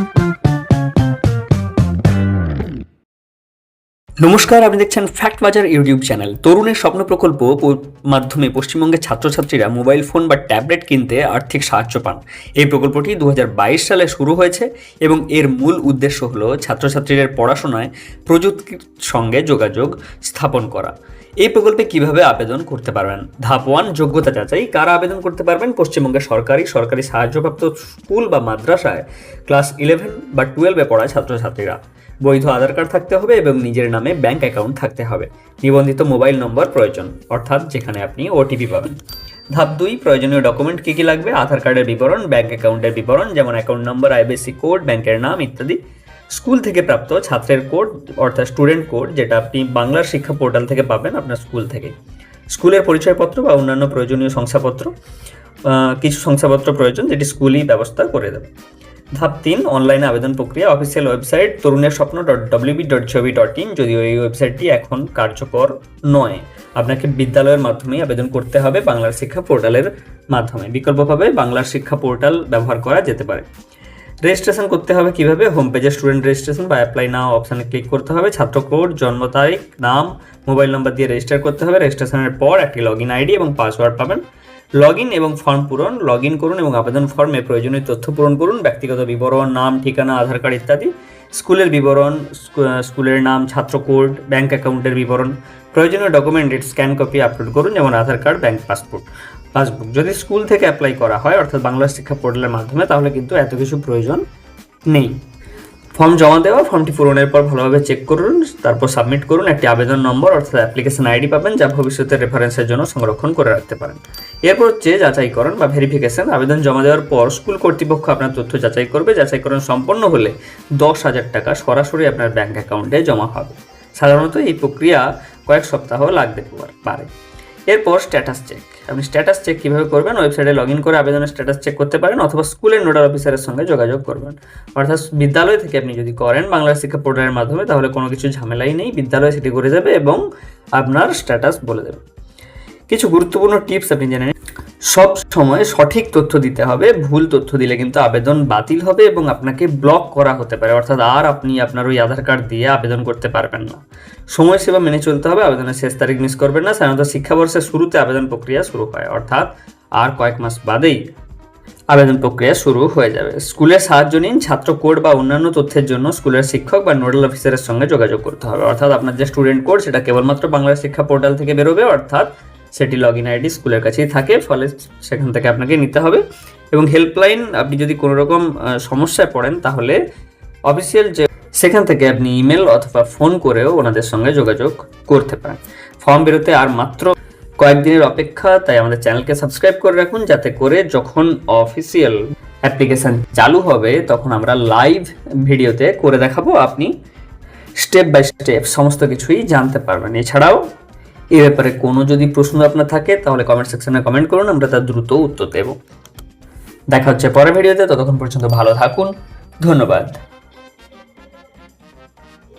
Thank you. নমস্কার, আপনি দেখছেন ফ্যাক্ট বাজার ইউটিউব চ্যানেল তরুণের স্বপ্ন প্রকল্প মাধ্যমে পশ্চিমবঙ্গের ছাত্রছাত্রীরা মোবাইল ফোন বা ট্যাবলেট কিনতে আর্থিক সাহায্য পান। এই প্রকল্পটি দু হাজার বাইশ সালে শুরু হয়েছে এবং এর মূল উদ্দেশ্য হলো ছাত্রছাত্রীদের পড়াশোনায় প্রযুক্তির সঙ্গে যোগাযোগ স্থাপন করা। এই প্রকল্পে কীভাবে আবেদন করতে পারবেন? ধাপ ওয়ান, যোগ্যতা যাচাই। কারা আবেদন করতে পারবেন? পশ্চিমবঙ্গের সরকারি সরকারি সাহায্যপ্রাপ্ত স্কুল বা মাদ্রাসায় ক্লাস ইলেভেন বা টুয়েলভে পড়া ছাত্রছাত্রীরা। বৈধ আধার কার্ড থাকতে হবে এবং নিজের নামে ব্যাংক অ্যাকাউন্ট থাকতে হবে। নিবন্ধিত মোবাইল নম্বর প্রয়োজন, অর্থাৎ যেখানে আপনি ওটিপি পাবেন। ধাপ দুই, প্রয়োজনীয় ডকুমেন্ট কী কী লাগবে? আধার কার্ডের বিবরণ ব্যাংক অ্যাকাউন্টের বিবরণ, যেমন অ্যাকাউন্ট নম্বর আইবিসি কোড ব্যাংকের নাম ইত্যাদি। স্কুল থেকে প্রাপ্ত ছাত্রের কোড অর্থাৎ স্টুডেন্ট কোড যেটা আপনি বাংলার শিক্ষা পোর্টাল থেকে পাবেন আপনার স্কুল থেকে। স্কুলের পরিচয়পত্র বা অন্যান্য প্রয়োজনীয় শংসাপত্র কিছু শংসাপত্র প্রয়োজন, যেটি স্কুলই ব্যবস্থা করে দেবে। ধাপ তিন অনলাইনে আবেদন প্রক্রিয়া অফিসিয়াল ওয়েবসাইট তরুণের স্বপ্ন dot WB dot GOV dot in যদিও এই ওয়েবসাইটটি এখন কার্যকর নয়। আপনাকে বিদ্যালয়ের মাধ্যমেই আবেদন করতে হবে বাংলার শিক্ষা পোর্টালের মাধ্যমে। বিকল্পভাবে বাংলার শিক্ষা পোর্টাল ব্যবহার করা যেতে পারে। রেজিস্ট্রেশন করতে হবে কীভাবে? হোম পেজে স্টুডেন্ট রেজিস্ট্রেশন বা অ্যাপ্লাই নাও অপশানে ক্লিক করতে হবে। ছাত্র কোড জন্ম তারিখ, নাম মোবাইল নম্বর দিয়ে রেজিস্টার করতে হবে। রেজিস্ট্রেশনের পর একটি লগ ইন আইডি এবং পাসওয়ার্ড পাবেন। লগ ইন এবং ফর্ম পূরণ লগ ইন করুন এবং আবেদন ফর্মে প্রয়োজনীয় তথ্য পূরণ করুন, ব্যক্তিগত বিবরণ, নাম, ঠিকানা, আধার কার্ড ইত্যাদি, স্কুলের বিবরণ, স্কু- স্কুলের নাম, ছাত্র কোড ব্যাংক অ্যাকাউন্টের বিবরণ, প্রয়োজনীয় ডকুমেন্টের স্ক্যান কপি আপলোড করুন যেমন Aadhaar card bank passport passbook যদি স্কুল থেকে অ্যাপ্লাই করা হয়, অর্থাৎ বাংলা শিক্ষা পোর্টালের মাধ্যমে, তাহলে কিন্তু এত কিছু প্রয়োজন নেই। ফর্ম জমা দেওয়া, ফর্মটি পূরণের পর ভালোভাবে চেক করুন, তারপর সাবমিট করুন, একটি আবেদন নম্বর অর্থাৎ অ্যাপ্লিকেশন আইডি পাবেন যা ভবিষ্যতে রেফারেন্সের জন্য সংরক্ষণ করে রাখতে পারেন। এরপর হচ্ছে যাচাইকরণ বা ভেরিফিকেশন আবেদন জমা দেওয়ার পর স্কুল কর্তৃপক্ষ আপনার তথ্য যাচাই করবে। যাচাইকরণ সম্পন্ন হলে দশ হাজার টাকা সরাসরি আপনার ব্যাঙ্ক অ্যাকাউন্টে জমা হবে। সাধারণত এই প্রক্রিয়া কয়েক সপ্তাহ লাগতে পারে। এরপর স্ট্যাটাস চেক আপনি স্ট্যাটাস চেক কীভাবে করবেন? ওয়েবসাইটে লগ ইন করে আবেদনের স্ট্যাটাস চেক করতে পারেন অথবা স্কুলের নোডাল অফিসারের সঙ্গে যোগাযোগ করবেন। অর্থাৎ বিদ্যালয় থেকে আপনি যদি করেন বাংলা শিক্ষা পোর্টালের মাধ্যমে, তাহলে কোনো কিছু ঝামেলাই নেই, বিদ্যালয় সেটি করে যাবে এবং আপনার স্ট্যাটাস বলে দেবে। কিছু গুরুত্বপূর্ণ টিপস আপনি জেনে নিন। সব সময় সঠিক তথ্য দিতে হবে, ভুল তথ্য দিলে কিন্তু আবেদন বাতিল হবে এবং আপনাকে ব্লক করা হতে পারে। অর্থাৎ আর আপনি আপনার ওই আধার কার্ড দিয়ে আবেদন করতে পারবেন না। সময়সীমা মেনে চলতে হবে, আবেদনের শেষ তারিখ মিস করবেন না। সাধারণত শিক্ষাবর্ষের শুরুতে আবেদন প্রক্রিয়া শুরু হয়, অর্থাৎ আর কয়েক মাস বাদেই আবেদন প্রক্রিয়া শুরু হয়ে যাবে। স্কুলের সাহায্য নিন, ছাত্র কোড বা অন্যান্য তথ্যের জন্য স্কুলের শিক্ষক বা নোডাল অফিসারের সঙ্গে যোগাযোগ করতে হবে। অর্থাৎ আপনার যে স্টুডেন্ট কোড, সেটা কেবলমাত্র বাংলা শিক্ষা পোর্টাল থেকে বেরোবে, অর্থাৎ সেটি লগ ইন আইডি স্কুলের কাছেই থাকে, ফলে সেখান থেকে আপনাকে নিতে হবে। এবং হেল্পলাইন আপনি যদি কোনো রকম সমস্যায় পড়েন, তাহলে অফিসিয়াল যে, সেখান থেকে আপনি ইমেল অথবা ফোন করেও ওনাদের সঙ্গে যোগাযোগ করতে পারেন। ফর্ম বেরোতে আর মাত্র কয়েকদিনের অপেক্ষা, তাই আমাদের চ্যানেলকে সাবস্ক্রাইব করে রাখুন, যাতে করে যখন অফিসিয়াল অ্যাপ্লিকেশন চালু হবে, তখন আমরা লাইভ ভিডিওতে করে দেখাবো আপনি স্টেপ বাই স্টেপ সমস্ত কিছুই জানতে পারবেন। এছাড়াও এই ব্যাপারে কোনো যদি প্রশ্ন আপনার থাকে, তাহলে কমেন্ট সেকশনে কমেন্ট করুন, আমরা তার দ্রুত উত্তর দেব। দেখা হচ্ছে পরের ভিডিওতে ততক্ষণ পর্যন্ত ভালো থাকুন, ধন্যবাদ।